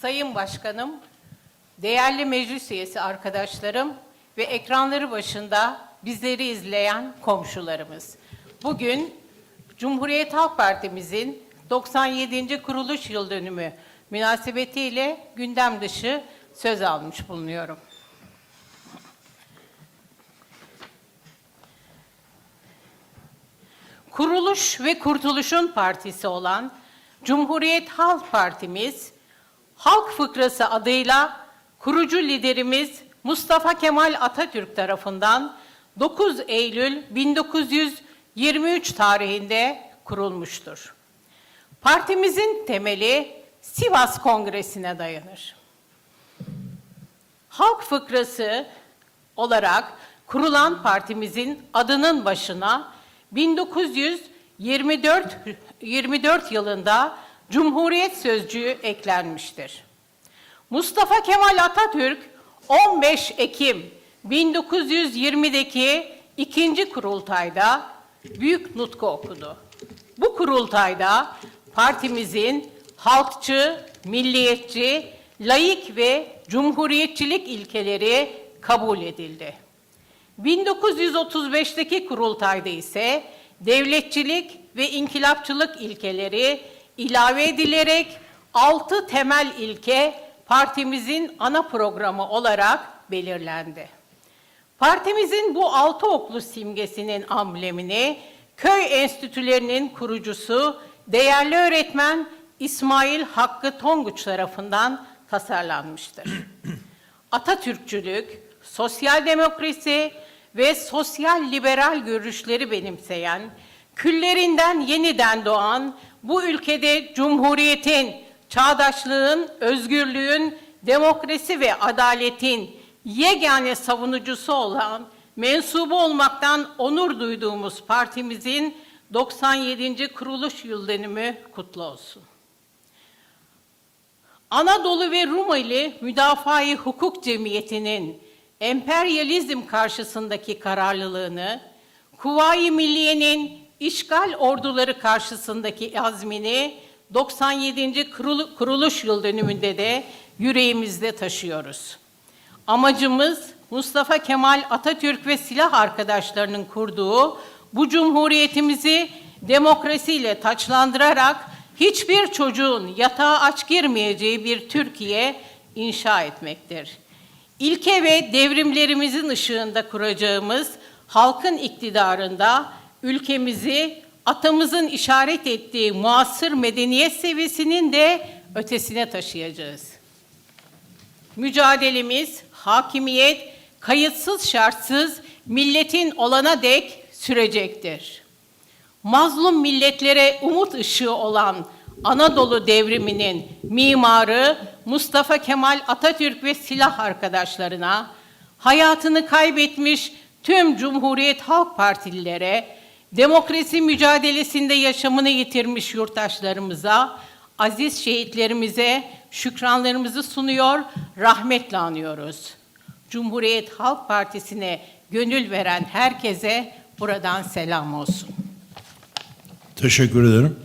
Sayın Başkanım, değerli meclis üyesi arkadaşlarım ve ekranları başında bizleri izleyen komşularımız. Bugün Cumhuriyet Halk Partimizin 97. kuruluş yıl dönümü münasebetiyle gündem dışı söz almış bulunuyorum. Kuruluş ve Kurtuluş'un partisi olan Cumhuriyet Halk Partimiz, Halk Fıkrası adıyla kurucu liderimiz Mustafa Kemal Atatürk tarafından 9 Eylül 1923 tarihinde kurulmuştur. Partimizin temeli Sivas Kongresi'ne dayanır. Halk fıkrası olarak kurulan partimizin adının başına 1924 24 yılında Cumhuriyet Sözcüğü eklenmiştir. Mustafa Kemal Atatürk 15 Ekim 1920'deki ikinci kurultayda büyük nutku okudu. Bu kurultayda partimizin halkçı, milliyetçi, laik ve cumhuriyetçilik ilkeleri kabul edildi. 1935'teki kurultayda ise devletçilik ve inkılapçılık ilkeleri ilave edilerek altı temel ilke partimizin ana programı olarak belirlendi. Partimizin bu altı oklu simgesinin amblemini köy enstitülerinin kurucusu değerli öğretmen İsmail Hakkı Tonguç tarafından tasarlanmıştır. Atatürkçülük, sosyal demokrasi ve sosyal liberal görüşleri benimseyen, küllerinden yeniden doğan bu ülkede cumhuriyetin, çağdaşlığın, özgürlüğün, demokrasi ve adaletin yegane savunucusu olan, mensubu olmaktan onur duyduğumuz partimizin 97. kuruluş yıl dönümü kutlu olsun. Anadolu ve Rumeli Müdafaa-i Hukuk Cemiyeti'nin emperyalizm karşısındaki kararlılığını, Kuvayi Milliye'nin işgal orduları karşısındaki azmini 97. kurulu- kuruluş yıl dönümünde de yüreğimizde taşıyoruz. Amacımız Mustafa Kemal Atatürk ve silah arkadaşlarının kurduğu bu cumhuriyetimizi demokrasiyle taçlandırarak hiçbir çocuğun yatağa aç girmeyeceği bir Türkiye inşa etmektir. İlke ve devrimlerimizin ışığında kuracağımız halkın iktidarında ülkemizi atamızın işaret ettiği muasır medeniyet seviyesinin de ötesine taşıyacağız. Mücadelemiz, hakimiyet, kayıtsız şartsız milletin olana dek sürecektir. Mazlum milletlere umut ışığı olan Anadolu devriminin mimarı Mustafa Kemal Atatürk ve silah arkadaşlarına, hayatını kaybetmiş tüm Cumhuriyet Halk Partililere, demokrasi mücadelesinde yaşamını yitirmiş yurttaşlarımıza, aziz şehitlerimize şükranlarımızı sunuyor, rahmetle anıyoruz. Cumhuriyet Halk Partisi'ne gönül veren herkese buradan selam olsun. Teşekkür ederim.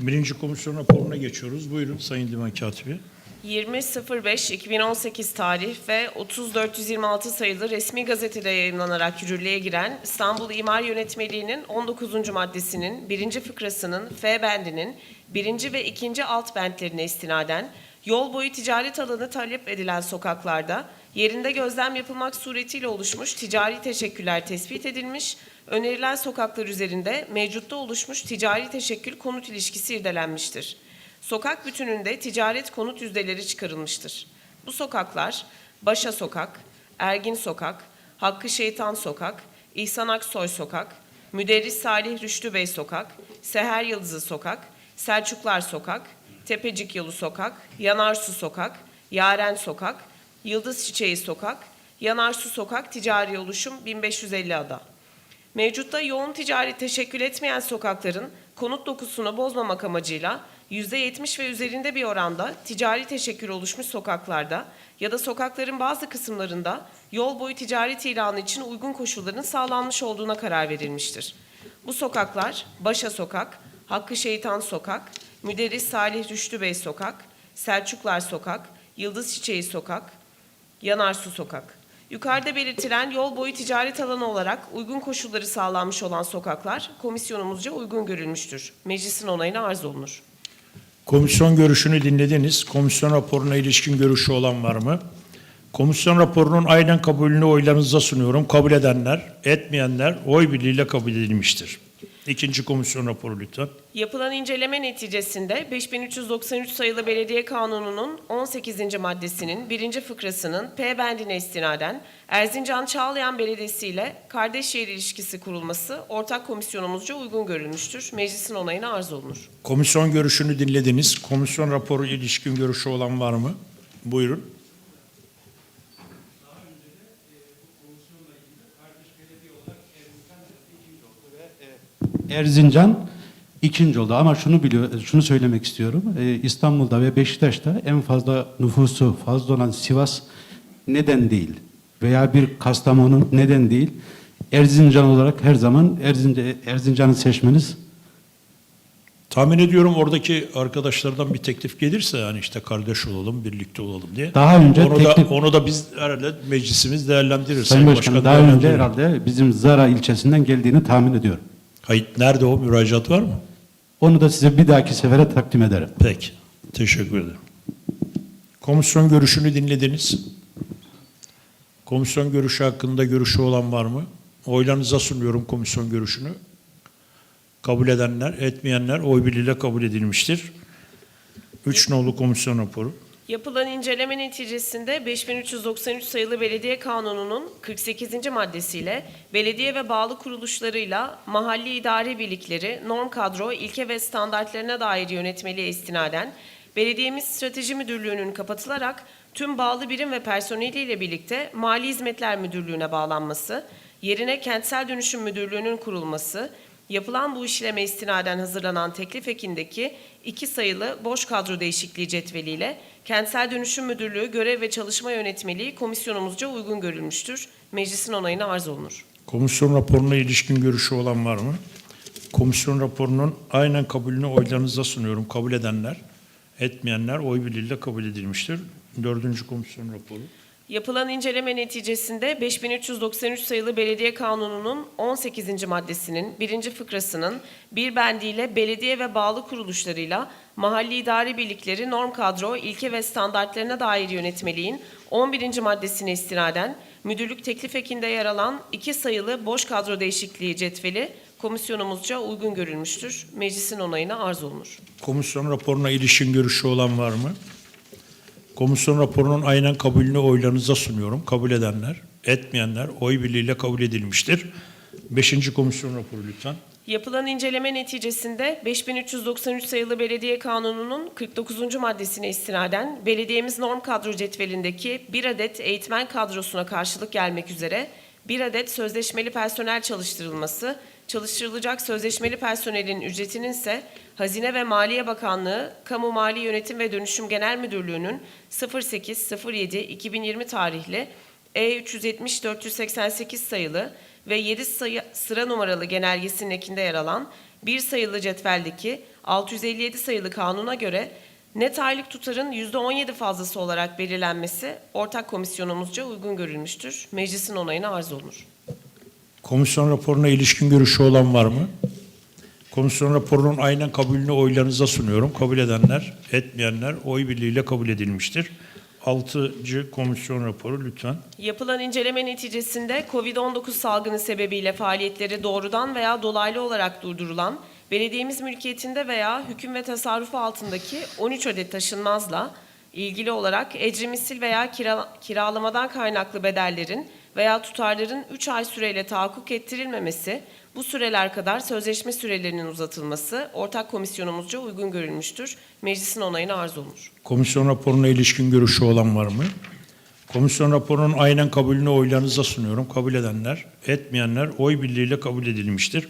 Birinci komisyon raporuna geçiyoruz. Buyurun Sayın Divan Katibi. 20.05.2018 tarih ve 30.426 sayılı resmi gazetede yayınlanarak yürürlüğe giren İstanbul İmar Yönetmeliği'nin 19. maddesinin 1. fıkrasının F bendinin 1. ve 2. alt bentlerine istinaden yol boyu ticaret alanı talep edilen sokaklarda yerinde gözlem yapılmak suretiyle oluşmuş ticari teşekküller tespit edilmiş, önerilen sokaklar üzerinde mevcutta oluşmuş ticari teşekkül konut ilişkisi irdelenmiştir. Sokak bütününde ticaret konut yüzdeleri çıkarılmıştır. Bu sokaklar Başa Sokak, Ergin Sokak, Hakkı Şeytan Sokak, İhsan Aksoy Sokak, Müderris Salih Rüştü Bey Sokak, Seher Yıldızı Sokak, Selçuklar Sokak, Tepecik Yolu Sokak, Yanarsu Sokak, Yaren Sokak, Yıldız Çiçeği Sokak, Yanarsu Sokak Ticari Oluşum 1550 ada. Mevcutta yoğun ticari teşekkül etmeyen sokakların konut dokusunu bozmamak amacıyla %70 ve üzerinde bir oranda ticari teşekkül oluşmuş sokaklarda ya da sokakların bazı kısımlarında yol boyu ticaret ilanı için uygun koşulların sağlanmış olduğuna karar verilmiştir. Bu sokaklar Başa Sokak, Hakkı Şeytan Sokak, Müderris Salih Rüştü Bey Sokak, Selçuklar Sokak, Yıldız Çiçeği Sokak, Yanarsu Sokak. Yukarıda belirtilen yol boyu ticaret alanı olarak uygun koşulları sağlanmış olan sokaklar komisyonumuzca uygun görülmüştür. Meclisin onayına arz olunur. Komisyon görüşünü dinlediniz. Komisyon raporuna ilişkin görüşü olan var mı? Komisyon raporunun aynen kabulünü oylarınıza sunuyorum. Kabul edenler, etmeyenler oy birliğiyle kabul edilmiştir. İkinci komisyon raporu lütfen. Yapılan inceleme neticesinde 5393 sayılı Belediye Kanunu'nun 18. maddesinin 1. fıkrasının P bendine istinaden Erzincan Çağlayan Belediyesi ile kardeş şehir ilişkisi kurulması ortak komisyonumuzca uygun görülmüştür. Meclisin onayına arz olunur. Komisyon görüşünü dinlediniz. Komisyon raporu ilişkin görüşü olan var mı? Buyurun. Erzincan ikinci oldu ama şunu biliyor, şunu söylemek istiyorum. Ee, İstanbul'da ve Beşiktaş'ta en fazla nüfusu fazla olan Sivas neden değil veya bir Kastamonu neden değil. Erzincan olarak her zaman Erzincan, Erzincan'ı seçmeniz Tahmin ediyorum oradaki arkadaşlardan bir teklif gelirse yani işte kardeş olalım, birlikte olalım diye. Daha önce onu teklif- da onu da biz herhalde meclisimiz değerlendirir. Sayın Başkanım Başkan daha önce herhalde bizim Zara ilçesinden geldiğini tahmin ediyorum. Hayır, nerede o müracaat var mı? Onu da size bir dahaki sefere takdim ederim. Peki. Teşekkür ederim. Komisyon görüşünü dinlediniz. Komisyon görüşü hakkında görüşü olan var mı? Oylarınıza sunuyorum komisyon görüşünü. Kabul edenler, etmeyenler oy birliğiyle kabul edilmiştir. Üç nolu komisyon raporu. Yapılan inceleme neticesinde 5393 sayılı Belediye Kanunu'nun 48. maddesiyle belediye ve bağlı kuruluşlarıyla mahalli idare birlikleri, norm kadro, ilke ve standartlarına dair yönetmeliğe istinaden Belediyemiz Strateji Müdürlüğü'nün kapatılarak tüm bağlı birim ve personeliyle birlikte Mali Hizmetler Müdürlüğü'ne bağlanması, yerine Kentsel Dönüşüm Müdürlüğü'nün kurulması, Yapılan bu işleme istinaden hazırlanan teklif ekindeki iki sayılı boş kadro değişikliği cetveliyle Kentsel Dönüşüm Müdürlüğü görev ve çalışma yönetmeliği komisyonumuzca uygun görülmüştür. Meclisin onayına arz olunur. Komisyon raporuna ilişkin görüşü olan var mı? Komisyon raporunun aynen kabulünü oylarınıza sunuyorum. Kabul edenler, etmeyenler oy birliğiyle kabul edilmiştir. Dördüncü komisyon raporu. Yapılan inceleme neticesinde 5393 sayılı Belediye Kanunu'nun 18. maddesinin 1. fıkrasının bir bendiyle belediye ve bağlı kuruluşlarıyla mahalli idare birlikleri norm kadro, ilke ve standartlarına dair yönetmeliğin 11. maddesine istinaden müdürlük teklif ekinde yer alan iki sayılı boş kadro değişikliği cetveli komisyonumuzca uygun görülmüştür. Meclisin onayına arz olunur. Komisyon raporuna ilişkin görüşü olan var mı? Komisyon raporunun aynen kabulünü oylarınıza sunuyorum. Kabul edenler, etmeyenler oy birliğiyle kabul edilmiştir. Beşinci komisyon raporu lütfen. Yapılan inceleme neticesinde 5393 sayılı Belediye Kanunu'nun 49. maddesine istinaden belediyemiz norm kadro cetvelindeki bir adet eğitmen kadrosuna karşılık gelmek üzere bir adet sözleşmeli personel çalıştırılması, çalıştırılacak sözleşmeli personelin ücretinin ise Hazine ve Maliye Bakanlığı, Kamu Mali Yönetim ve Dönüşüm Genel Müdürlüğü'nün 08.07.2020 tarihli E370-488 sayılı ve 7 sayı, sıra numaralı genelgesinin ekinde yer alan bir sayılı cetveldeki 657 sayılı kanuna göre net aylık tutarın %17 fazlası olarak belirlenmesi ortak komisyonumuzca uygun görülmüştür. Meclisin onayına arz olunur. Komisyon raporuna ilişkin görüşü olan var mı? Komisyon raporunun aynen kabulünü oylarınıza sunuyorum. Kabul edenler, etmeyenler oy birliğiyle kabul edilmiştir. Altıncı komisyon raporu lütfen. Yapılan inceleme neticesinde COVID-19 salgını sebebiyle faaliyetleri doğrudan veya dolaylı olarak durdurulan, belediyemiz mülkiyetinde veya hüküm ve tasarrufu altındaki 13 adet taşınmazla ilgili olarak ecri misil veya kira- kiralamadan kaynaklı bedellerin veya tutarların 3 ay süreyle tahakkuk ettirilmemesi, bu süreler kadar sözleşme sürelerinin uzatılması ortak komisyonumuzca uygun görülmüştür. Meclisin onayına arz olunur. Komisyon raporuna ilişkin görüşü olan var mı? Komisyon raporunun aynen kabulünü oylarınıza sunuyorum. Kabul edenler, etmeyenler oy birliğiyle kabul edilmiştir.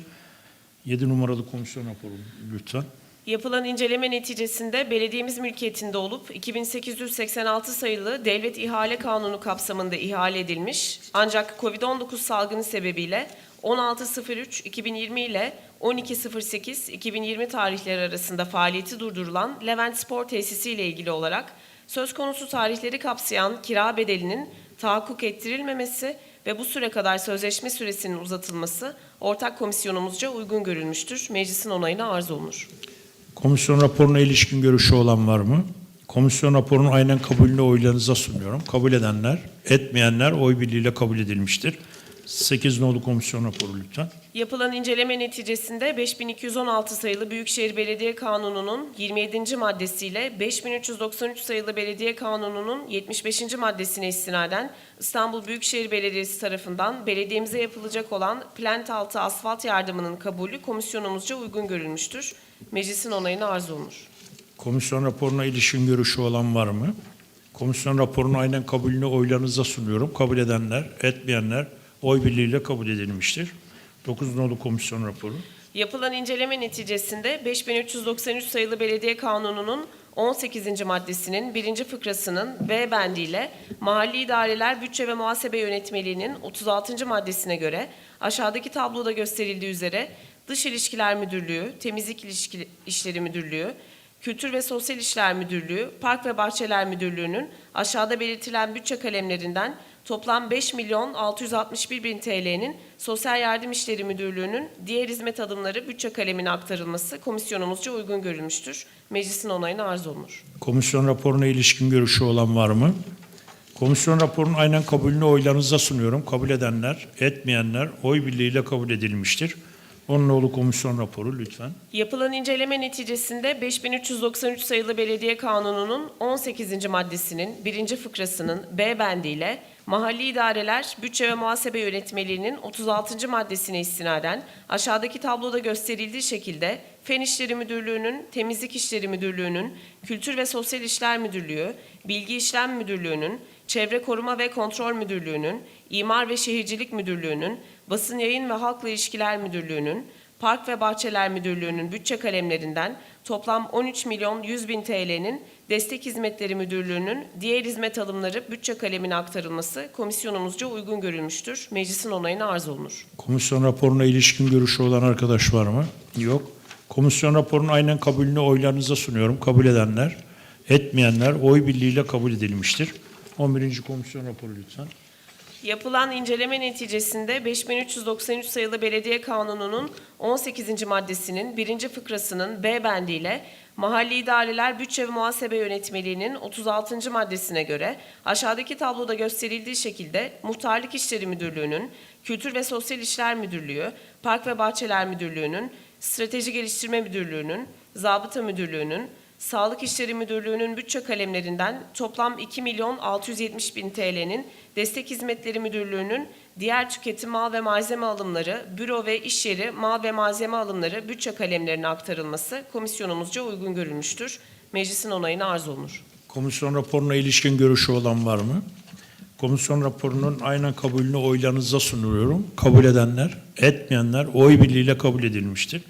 7 numaralı komisyon raporu lütfen. Yapılan inceleme neticesinde belediyemiz mülkiyetinde olup 2886 sayılı Devlet İhale Kanunu kapsamında ihale edilmiş ancak COVID-19 salgını sebebiyle 16.03.2020 ile 12.08.2020 tarihleri arasında faaliyeti durdurulan Levent Spor Tesisi ile ilgili olarak söz konusu tarihleri kapsayan kira bedelinin tahakkuk ettirilmemesi ve bu süre kadar sözleşme süresinin uzatılması ortak komisyonumuzca uygun görülmüştür. Meclisin onayına arz olunur. Komisyon raporuna ilişkin görüşü olan var mı? Komisyon raporunun aynen kabulünü oylarınıza sunuyorum. Kabul edenler, etmeyenler oy birliğiyle kabul edilmiştir. 8 nolu komisyon raporu lütfen. Yapılan inceleme neticesinde 5216 sayılı Büyükşehir Belediye Kanunu'nun 27. maddesiyle 5393 sayılı Belediye Kanunu'nun 75. maddesine istinaden İstanbul Büyükşehir Belediyesi tarafından belediyemize yapılacak olan plant altı asfalt yardımının kabulü komisyonumuzca uygun görülmüştür. Meclisin onayına arz olunur. Komisyon raporuna ilişkin görüşü olan var mı? Komisyon raporunun aynen kabulünü oylarınıza sunuyorum. Kabul edenler, etmeyenler oy birliğiyle kabul edilmiştir. 9 nolu komisyon raporu. Yapılan inceleme neticesinde 5393 sayılı Belediye Kanunu'nun 18. maddesinin 1. fıkrasının B bendiyle Mahalli İdareler Bütçe ve Muhasebe Yönetmeliğinin 36. maddesine göre aşağıdaki tabloda gösterildiği üzere Dış İlişkiler Müdürlüğü, Temizlik İlişki- İşleri Müdürlüğü, Kültür ve Sosyal İşler Müdürlüğü, Park ve Bahçeler Müdürlüğü'nün aşağıda belirtilen bütçe kalemlerinden toplam 5 milyon 661 bin TL'nin Sosyal Yardım İşleri Müdürlüğü'nün diğer hizmet adımları bütçe kalemine aktarılması komisyonumuzca uygun görülmüştür. Meclisin onayına arz olunur. Komisyon raporuna ilişkin görüşü olan var mı? Komisyon raporunun aynen kabulünü oylarınıza sunuyorum. Kabul edenler, etmeyenler oy birliğiyle kabul edilmiştir. 10 nolu komisyon raporu lütfen. Yapılan inceleme neticesinde 5393 sayılı Belediye Kanunu'nun 18. maddesinin 1. fıkrasının B bendiyle Mahalli İdareler Bütçe ve Muhasebe Yönetmeliğinin 36. maddesine istinaden aşağıdaki tabloda gösterildiği şekilde Fen İşleri Müdürlüğü'nün, Temizlik İşleri Müdürlüğü'nün, Kültür ve Sosyal İşler Müdürlüğü, Bilgi İşlem Müdürlüğü'nün, Çevre Koruma ve Kontrol Müdürlüğü'nün, İmar ve Şehircilik Müdürlüğü'nün, Basın Yayın ve Halkla İlişkiler Müdürlüğü'nün, Park ve Bahçeler Müdürlüğü'nün bütçe kalemlerinden toplam 13 milyon 100 bin TL'nin Destek Hizmetleri Müdürlüğü'nün diğer hizmet alımları bütçe kalemine aktarılması komisyonumuzca uygun görülmüştür. Meclisin onayına arz olunur. Komisyon raporuna ilişkin görüşü olan arkadaş var mı? Yok. Komisyon raporunun aynen kabulünü oylarınıza sunuyorum. Kabul edenler, etmeyenler oy birliğiyle kabul edilmiştir. 11. komisyon raporu lütfen. Yapılan inceleme neticesinde 5393 sayılı Belediye Kanunu'nun 18. maddesinin 1. fıkrasının B bendiyle Mahalli İdareler Bütçe ve Muhasebe Yönetmeliğinin 36. maddesine göre aşağıdaki tabloda gösterildiği şekilde Muhtarlık İşleri Müdürlüğü'nün, Kültür ve Sosyal İşler Müdürlüğü, Park ve Bahçeler Müdürlüğü'nün, Strateji Geliştirme Müdürlüğü'nün, Zabıta Müdürlüğü'nün, Sağlık İşleri Müdürlüğü'nün bütçe kalemlerinden toplam 2 milyon 670 bin TL'nin Destek Hizmetleri Müdürlüğü'nün diğer tüketim mal ve malzeme alımları, büro ve iş yeri mal ve malzeme alımları bütçe kalemlerine aktarılması komisyonumuzca uygun görülmüştür. Meclisin onayına arz olunur. Komisyon raporuna ilişkin görüşü olan var mı? Komisyon raporunun aynen kabulünü oylarınıza sunuyorum. Kabul edenler, etmeyenler oy birliğiyle kabul edilmiştir.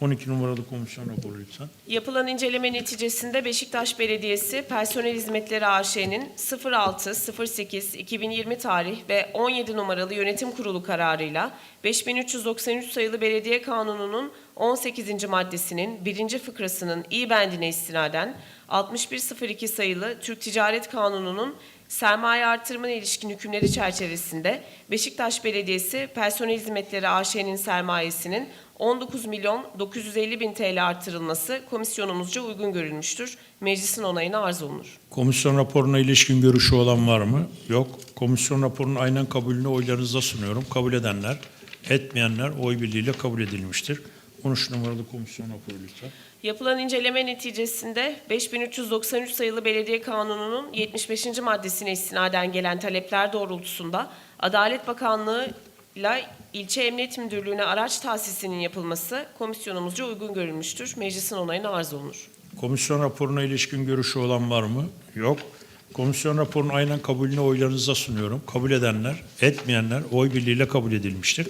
12 numaralı komisyon raporu lütfen. Yapılan inceleme neticesinde Beşiktaş Belediyesi Personel Hizmetleri AŞ'nin 06.08.2020 tarih ve 17 numaralı yönetim kurulu kararıyla 5393 sayılı Belediye Kanunu'nun 18. maddesinin 1. fıkrasının İ bendine istinaden 6102 sayılı Türk Ticaret Kanunu'nun sermaye artırımına ilişkin hükümleri çerçevesinde Beşiktaş Belediyesi Personel Hizmetleri AŞ'nin sermayesinin 19 milyon 950 bin TL artırılması komisyonumuzca uygun görülmüştür. Meclisin onayına arz olunur. Komisyon raporuna ilişkin görüşü olan var mı? Yok. Komisyon raporunun aynen kabulünü oylarınıza sunuyorum. Kabul edenler, etmeyenler oy birliğiyle kabul edilmiştir. 13 numaralı komisyon raporu lütfen. Yapılan inceleme neticesinde 5393 sayılı Belediye Kanunu'nun 75. maddesine istinaden gelen talepler doğrultusunda Adalet Bakanlığı ile İlçe Emniyet Müdürlüğü'ne araç tahsisinin yapılması komisyonumuzca uygun görülmüştür. Meclisin onayına arz olunur. Komisyon raporuna ilişkin görüşü olan var mı? Yok. Komisyon raporunun aynen kabulünü oylarınıza sunuyorum. Kabul edenler, etmeyenler oy birliğiyle kabul edilmiştir.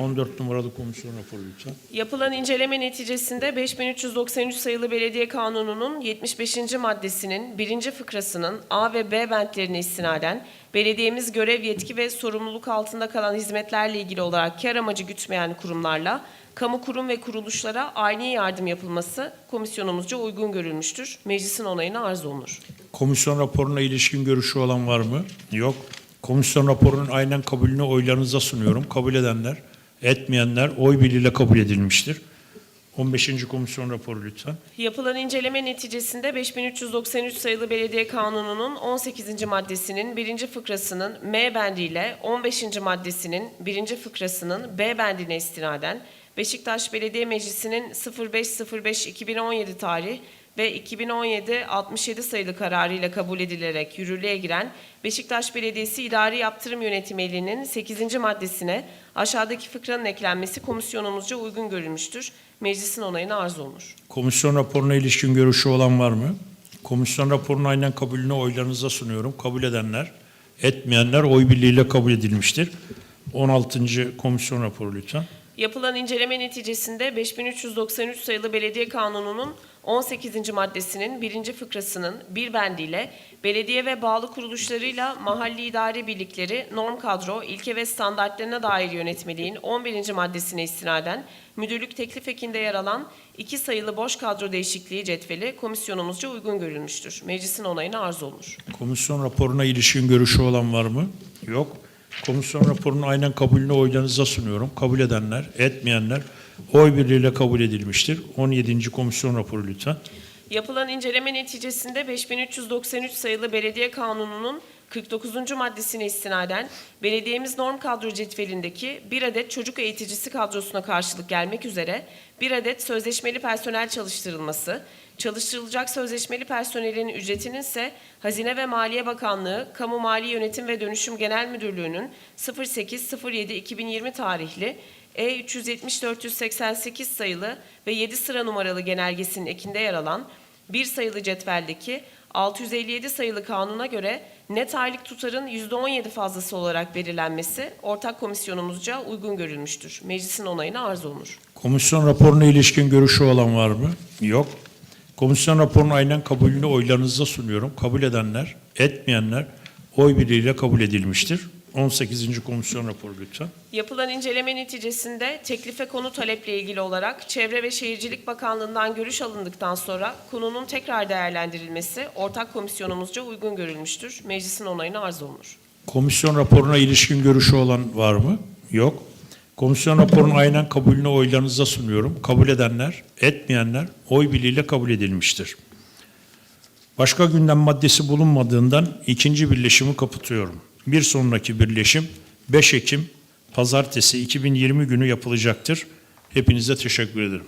14 numaralı komisyon raporu lütfen. Yapılan inceleme neticesinde 5393 sayılı Belediye Kanunu'nun 75. maddesinin 1. fıkrasının A ve B bentlerine istinaden belediyemiz görev, yetki ve sorumluluk altında kalan hizmetlerle ilgili olarak kar amacı gütmeyen kurumlarla kamu kurum ve kuruluşlara aynı yardım yapılması komisyonumuzca uygun görülmüştür. Meclisin onayına arz olunur. Komisyon raporuna ilişkin görüşü olan var mı? Yok. Komisyon raporunun aynen kabulünü oylarınıza sunuyorum. Kabul edenler, etmeyenler oy birliğiyle kabul edilmiştir. 15. komisyon raporu lütfen. Yapılan inceleme neticesinde 5393 sayılı Belediye Kanunu'nun 18. maddesinin 1. fıkrasının M bendiyle 15. maddesinin 1. fıkrasının B bendine istinaden Beşiktaş Belediye Meclisi'nin 05.05.2017 tarih ve 2017-67 sayılı kararıyla kabul edilerek yürürlüğe giren Beşiktaş Belediyesi İdari Yaptırım Yönetmeliğinin 8. maddesine aşağıdaki fıkranın eklenmesi komisyonumuzca uygun görülmüştür. Meclisin onayına arz olunur. Komisyon raporuna ilişkin görüşü olan var mı? Komisyon raporunun aynen kabulünü oylarınıza sunuyorum. Kabul edenler, etmeyenler oy birliğiyle kabul edilmiştir. 16. komisyon raporu lütfen. Yapılan inceleme neticesinde 5393 sayılı Belediye Kanunu'nun 18. maddesinin 1. fıkrasının bir bendiyle belediye ve bağlı kuruluşlarıyla mahalli idare birlikleri norm kadro, ilke ve standartlarına dair yönetmeliğin 11. maddesine istinaden müdürlük teklif ekinde yer alan iki sayılı boş kadro değişikliği cetveli komisyonumuzca uygun görülmüştür. Meclisin onayına arz olunur. Komisyon raporuna ilişkin görüşü olan var mı? Yok. Komisyon raporunun aynen kabulünü oylarınıza sunuyorum. Kabul edenler, etmeyenler oy birliğiyle kabul edilmiştir. 17. komisyon raporu lütfen. Yapılan inceleme neticesinde 5393 sayılı Belediye Kanunu'nun 49. maddesine istinaden belediyemiz norm kadro cetvelindeki bir adet çocuk eğiticisi kadrosuna karşılık gelmek üzere bir adet sözleşmeli personel çalıştırılması, çalıştırılacak sözleşmeli personelin ücretinin ise Hazine ve Maliye Bakanlığı Kamu Mali Yönetim ve Dönüşüm Genel Müdürlüğü'nün 08.07.2020 tarihli E E370-488 sayılı ve 7 sıra numaralı genelgesinin ekinde yer alan bir sayılı cetveldeki 657 sayılı kanuna göre net aylık tutarın %17 fazlası olarak belirlenmesi ortak komisyonumuzca uygun görülmüştür. Meclisin onayına arz olunur. Komisyon raporuna ilişkin görüşü olan var mı? Yok. Komisyon raporunun aynen kabulünü oylarınıza sunuyorum. Kabul edenler, etmeyenler oy birliğiyle kabul edilmiştir. 18. komisyon raporu lütfen. Yapılan inceleme neticesinde teklife konu taleple ilgili olarak Çevre ve Şehircilik Bakanlığı'ndan görüş alındıktan sonra konunun tekrar değerlendirilmesi ortak komisyonumuzca uygun görülmüştür. Meclisin onayına arz olunur. Komisyon raporuna ilişkin görüşü olan var mı? Yok. Komisyon raporunun aynen kabulünü oylarınıza sunuyorum. Kabul edenler, etmeyenler oy birliğiyle kabul edilmiştir. Başka gündem maddesi bulunmadığından ikinci birleşimi kapatıyorum. Bir sonraki birleşim 5 Ekim Pazartesi 2020 günü yapılacaktır. Hepinize teşekkür ederim.